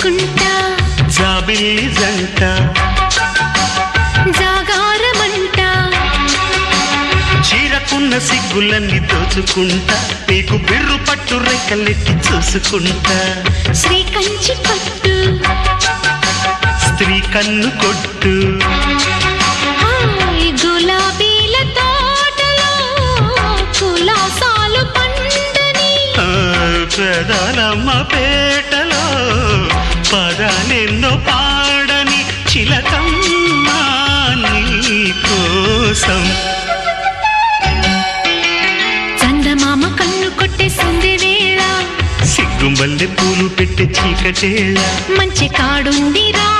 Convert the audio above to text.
ఇచ్చుకుంటా జాబిల్లి జంట. జాగారమంటా. చీరకున్న సిగ్గులన్నీ దోచుకుంటా. నీకు బిర్రు పట్టు రెక్కలెట్టి చూసుకుంటా. శ్రీ కంచి పట్టు. స్త్రీ కన్ను కొట్టు. పెదాలమ్మ పేటలో పదాలెన్నో పాడని చిలకమ్మ నీ కోసం. చందమామ కన్ను కొట్టేసింది వేళ. సిగ్గుంబల్లె పూలు పెట్టి చీకటేళ. మంచి కాడుంది రారా పంచ